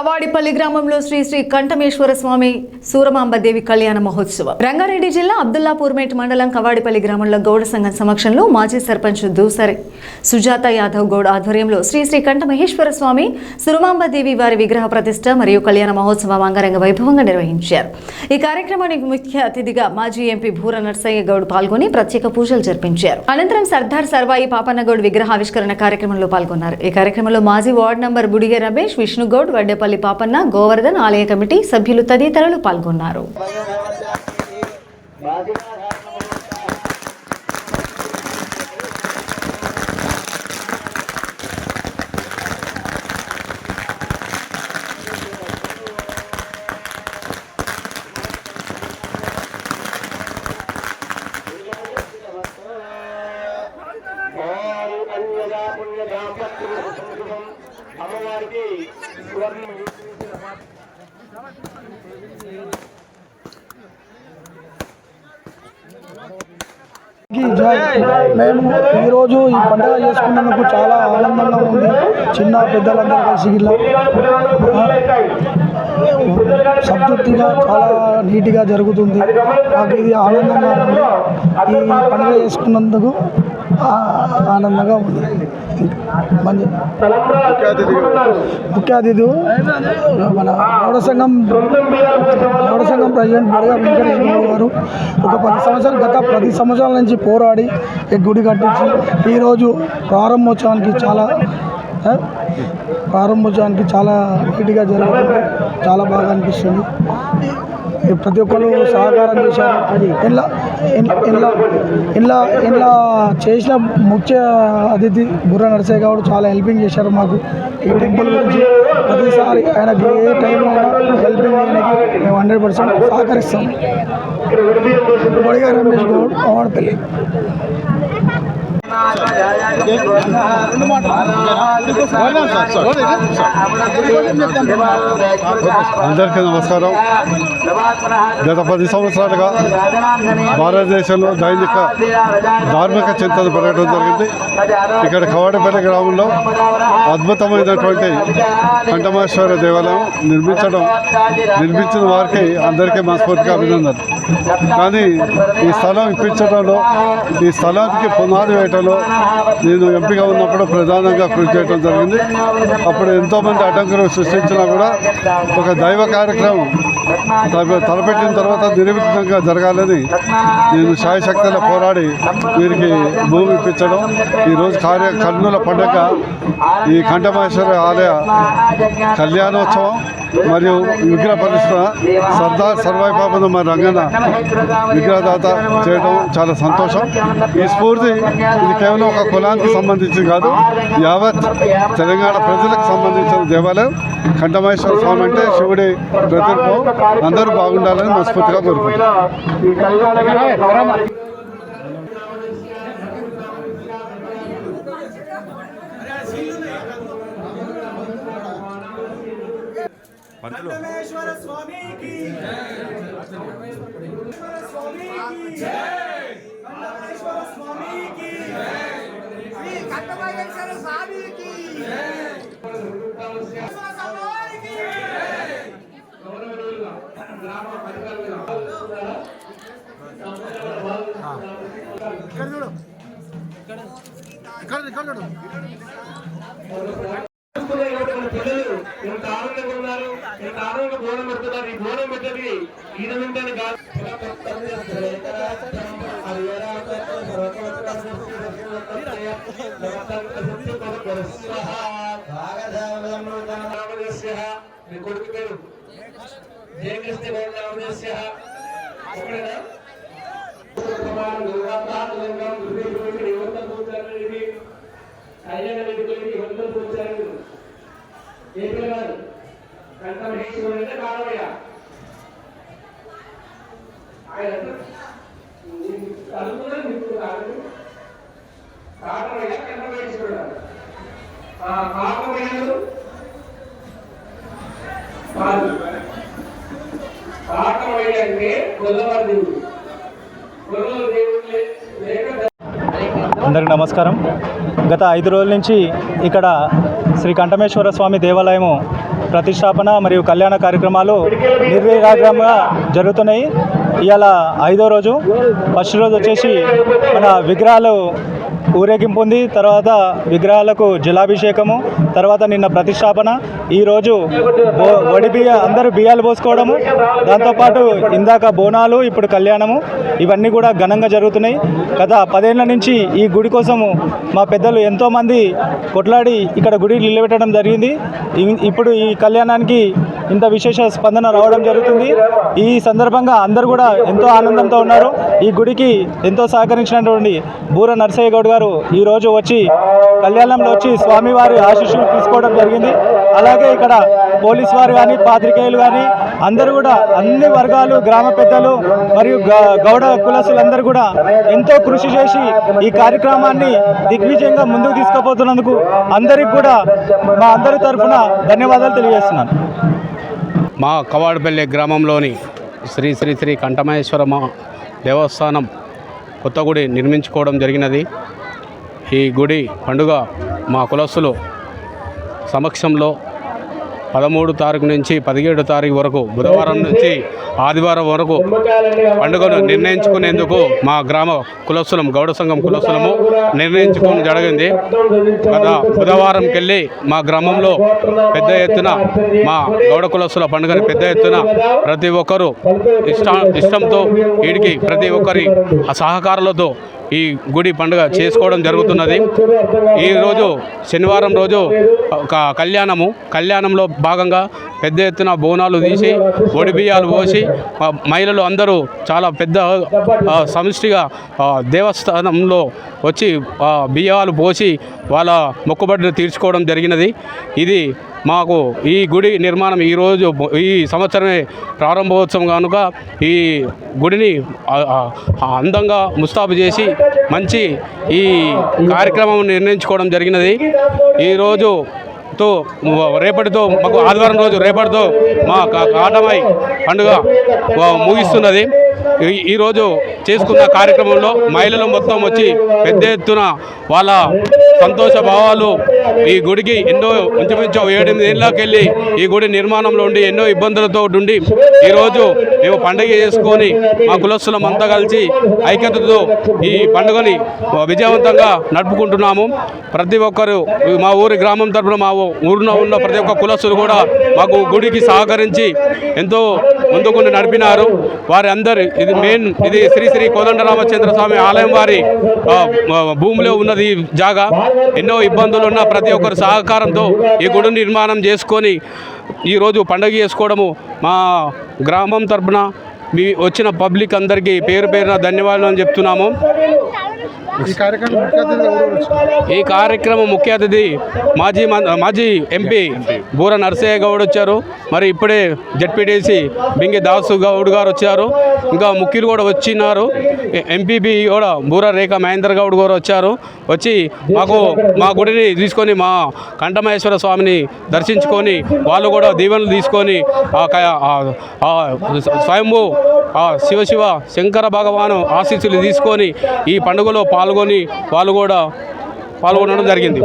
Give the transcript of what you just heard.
కవాడిపల్లి గ్రామంలో శ్రీ శ్రీ కంఠమేశ్వర స్వామి సూరమాంబదేవి కళ్యాణ మహోత్సవం. రంగారెడ్డి జిల్లా అబ్దుల్లాపూర్మేట్ మండలం కవాడిపల్లి గ్రామంలో గౌడ సంఘం సమక్షంలో మాజీ సర్పంచ్ దూసరి సుజాత యాదవ్ గౌడ్ ఆధ్వర్యంలో శ్రీ శ్రీ కంఠమహేశ్వర స్వామి సురమాంబదేవి వారి విగ్రహ ప్రతిష్ట మరియు కళ్యాణ మహోత్సవం అంగరంగ వైభవంగా నిర్వహించారు. ఈ కార్యక్రమానికి ముఖ్య అతిథిగా మాజీ ఎంపీ భూర నర్సయ్య గౌడ్ పాల్గొని ప్రత్యేక పూజలు జరిపించారు. అనంతరం సర్దార్ సర్వాయి పాపన్నగౌడ్ విగ్రహావిష్కరణ కార్యక్రమంలో పాల్గొన్నారు. ఈ కార్యక్రమంలో మాజీ వార్డు నంబర్ బుడిగే రమేష్ విష్ణుగౌడ్ వడ్డేపల్లి పాపన్న గోవర్ధన్ ఆలయ కమిటీ సభ్యులు తదితరులు పాల్గొన్నారు. మేము ఈరోజు ఈ పండుగ చేసుకున్నందుకు చాలా ఆనందంగా ఉంది. చిన్న పెద్దలందరూ కలిసి ఇలా సంతృప్తిగా చాలా నీట్గా జరుగుతుంది. నాకు ఇది ఆనందంగా ఉంది. ఈ పండుగ చేసుకున్నందుకు ఆనందంగా ఉంది. మంచి ముఖ్య అతిథి మన గౌడ సంఘం గౌడ సంఘం ప్రెసిడెంట్ బడగా వెంకటేశ్వర గారు ఒక పది సంవత్సరాలు గత పది సంవత్సరాల నుంచి పోరాడి గుడి కట్టించి ఈరోజు ప్రారంభోత్సవానికి చాలా ప్రారంభోత్సవానికి చాలా నీట్గా జరుగుతుంది చాలా బాగా అనిపిస్తుంది. ప్రతి ఒక్కరు సహకారం చేశారు. ఇలా ఇలా ఇలా ఇలా చేసిన ముఖ్య అతిథి బుర్ర నరసయ్య గౌడ్ చాలా హెల్పింగ్ చేశారు మాకు. ఈ టెంపుల్ గురించి ప్రతిసారి ఆయనకి ఏ టైంలో హెల్పింగ్ చేయడానికి మేము హండ్రెడ్ పర్సెంట్ సహకరిస్తాం. బొడిగా రమేష్ గౌడ్ పవాడపల్లి అందరికీ నమస్కారం. గత పది సంవత్సరాలుగా భారతదేశంలో దైనిక ధార్మిక చింతన పెరగడం జరిగింది. ఇక్కడ కవాడపల్లి గ్రామంలో అద్భుతమైనటువంటి కంఠమేశ్వర దేవాలయం నిర్మించడం నిర్మించిన వారికి అందరికీ మనస్ఫూర్తిగా అభినందనలు. కానీ ఈ స్థలం ఇప్పించడంలో ఈ స్థలానికి పునాది వేయటంలో నేను ఎంపిక ఉన్నప్పుడు ప్రధానంగా కృషి చేయడం జరిగింది. అప్పుడు ఎంతోమంది అడ్డంకులు సృష్టించినా కూడా ఒక దైవ కార్యక్రమం తలపెట్టిన తర్వాత నిర్విఘ్నంగా జరగాలని నేను శాయశక్తిలో పోరాడి వీరికి భూమి ఇప్పించడం ఈరోజు కార్య కర్నూల పండుగ ఈ కంఠమేశ్వర ఆలయ కళ్యాణోత్సవం మరియు విగ్రహ పరిశ్రమ సర్దార్ సర్వాయి పాపన మరి రంగన్న విగ్రహదాత చేయడం చాలా సంతోషం. ఈ స్ఫూర్తి ఇది కేవలం ఒక కులానికి సంబంధించి కాదు యావత్ తెలంగాణ ప్రజలకు సంబంధించిన దేవాలయం కంఠమేశ్వర స్వామి అంటే శివుడి ప్రతిరూపం. అందరూ బాగుండాలని మనస్ఫూర్తిగా పిల్లలు ఎంత ఆనందంగా ఉన్నారు ఎంత ఆనందంగా బోనం పెడుతున్నారు ఈ బోనం పెట్టది ఈయన వింటేనే కాదు మీ కొడుకు పేరు జయకృష్ణ రామదేశ్య ఒకడేనా అయ్యన్న కారణమయ్యా కారణమయ్యా ఆ అందరికి నమస్కారం. గత ఐదు రోజుల నుంచి ఇక్కడ శ్రీ కంఠమేశ్వర స్వామి దేవాలయము ప్రతిష్టాపన మరియు కళ్యాణ కార్యక్రమాలు నిర్విరాగంగా జరుగుతున్నాయి. ఇవాళ ఐదో రోజు. ఫస్ట్ రోజు వచ్చేసి మన విగ్రహాలు ఊరేగింపు ఉంది తర్వాత విగ్రహాలకు జలాభిషేకము తర్వాత నిన్న ప్రతిష్టాపన ఈరోజు వడి బియ్య అందరూ బియ్యాలు పోసుకోవడము దాంతోపాటు ఇందాక బోనాలు ఇప్పుడు కళ్యాణము ఇవన్నీ కూడా ఘనంగా జరుగుతున్నాయి. గత పదేళ్ళ నుంచి ఈ గుడి కోసము మా పెద్దలు ఎంతోమంది కొట్లాడి ఇక్కడ గుడి నిలబెట్టడం జరిగింది. ఇప్పుడు ఈ కళ్యాణానికి ఇంత విశేష స్పందన రావడం జరుగుతుంది. ఈ సందర్భంగా అందరూ కూడా ఎంతో ఆనందంతో ఉన్నారు. ఈ గుడికి ఎంతో సహకరించినటువంటి బూర నరసయ్య గౌడ్ గారు ఈరోజు వచ్చి కళ్యాణంలో వచ్చి స్వామివారి ఆశీస్సులు తీసుకోవడం జరిగింది. అలాగే ఇక్కడ పోలీస్ వారు కానీ పాత్రికేయులు కానీ అందరూ కూడా అన్ని వర్గాలు గ్రామ పెద్దలు మరియు గ- గౌడ కులసులందరూ కూడా ఎంతో కృషి చేసి ఈ కార్యక్రమాన్ని దిగ్విజయంగా ముందుకు తీసుకుపోతున్నందుకు అందరికి కూడా మా అందరి తరఫున ధన్యవాదాలు తెలియజేస్తున్నాను. మా కవాడపల్లి గ్రామంలోని శ్రీ శ్రీ శ్రీ కంఠమహేశ్వరమ దేవస్థానం కొత్త గుడి నిర్మించుకోవడం జరిగినది. ఈ గుడి పండుగ మా కులస్సులు సమక్షంలో పదమూడు తారీఖు నుంచి పదిహేడు తారీఖు వరకు బుధవారం నుంచి ఆదివారం వరకు పండుగను నిర్ణయించుకునేందుకు మా గ్రామ కులస్తులం గౌడ సంఘం కులస్తులము నిర్ణయించుకోవడం జరిగింది. గత బుధవారంకి వెళ్ళి మా గ్రామంలో పెద్ద ఎత్తున మా గౌడ కులస్తుల పండుగను పెద్ద ఎత్తున ప్రతి ఒక్కరూ ఇష్ట ఇష్టంతో వీడికి ప్రతి ఒక్కరి సహకారాలతో ఈ గుడి పండుగ చేసుకోవడం జరుగుతున్నది. ఈరోజు శనివారం రోజు కళ్యాణము కళ్యాణంలో భాగంగా పెద్ద ఎత్తున బోనాలు తీసి ఒడి బియ్యాలు పోసి మహిళలు అందరూ చాలా పెద్ద సమిష్టిగా దేవస్థానంలో వచ్చి ఆ, బియ్యాలు పోసి వాళ్ళ మొక్కుబడిని తీర్చుకోవడం జరిగినది. ఇది మాకు ఈ గుడి నిర్మాణం ఈరోజు ఈ సంవత్సరమే ప్రారంభోత్సవం కనుక ఈ గుడిని అందంగా ముస్తాబు చేసి మంచి ఈ కార్యక్రమం నిర్ణయించుకోవడం జరిగినది. ఈరోజు తో రేపటితో మాకు ఆదివారం రోజు రేపటితో మా కా- కాటమై పండుగ ముగిస్తున్నది. ఈరోజు చేసుకున్న కార్యక్రమంలో మహిళలు మొత్తం వచ్చి పెద్ద ఎత్తున వాళ్ళ సంతోష భావాలు ఈ గుడికి ఎన్నో ఇంచుమించు ఏడెనిమిది ఏళ్ళకెళ్ళి ఈ గుడి నిర్మాణంలో ఉండి ఎన్నో ఇబ్బందులతో ఉండి ఈరోజు మేము పండుగ చేసుకొని మా కులస్తులం అంతా కలిసి ఐక్యతతో ఈ పండుగని విజయవంతంగా నడుపుకుంటున్నాము. ప్రతి ఒక్కరు మా ఊరి గ్రామం తరపున మా ఊరిలో ఉన్న ప్రతి ఒక్క కులస్తులు కూడా మాకు గుడికి సహకరించి ఎంతో ముందుకు నడిపినారు. వారి అందరి ఇది మెయిన్ ఇది శ్రీ శ్రీ కోదండ రామచంద్ర స్వామి ఆలయం వారి భూమిలో ఉన్నది జాగా. ఎన్నో ఇబ్బందులు ఉన్న ప్రతి ఒక్కరు సహకారంతో ఈ గుడి నిర్మాణం చేసుకొని ఈరోజు పండగ చేసుకోవడము మా గ్రామం తరపున మీ వచ్చిన పబ్లిక్ అందరికీ పేరు పేరున ధన్యవాదాలు అని చెప్తున్నాము. ఈ కార్యక్రమం ముఖ్య అతిథి మాజీ మాజీ ఎంపీ బూర నరసయ్య గౌడ్ వచ్చారు. మరి ఇప్పుడే జడ్పీటీసీ బింగి దాసు గౌడ్ గారు వచ్చారు. ఇంకా ముఖ్యులు కూడా వచ్చినారు. ఎంపీపీ కూడా బూర రేఖ మహేందర్ గౌడ్ గారు వచ్చారు. వచ్చి మాకు మా గుడిని తీసుకొని మా కంఠమహేశ్వర స్వామిని దర్శించుకొని వాళ్ళు కూడా దీవెనలు తీసుకొని ఆ- స్వయంభూ శివశివ శివ శివ శంకర భగవాను ఆశీస్సులు తీసుకొని ఈ పండుగలో పాల్గొని వాళ్ళు కూడా పాల్గొనడం జరిగింది.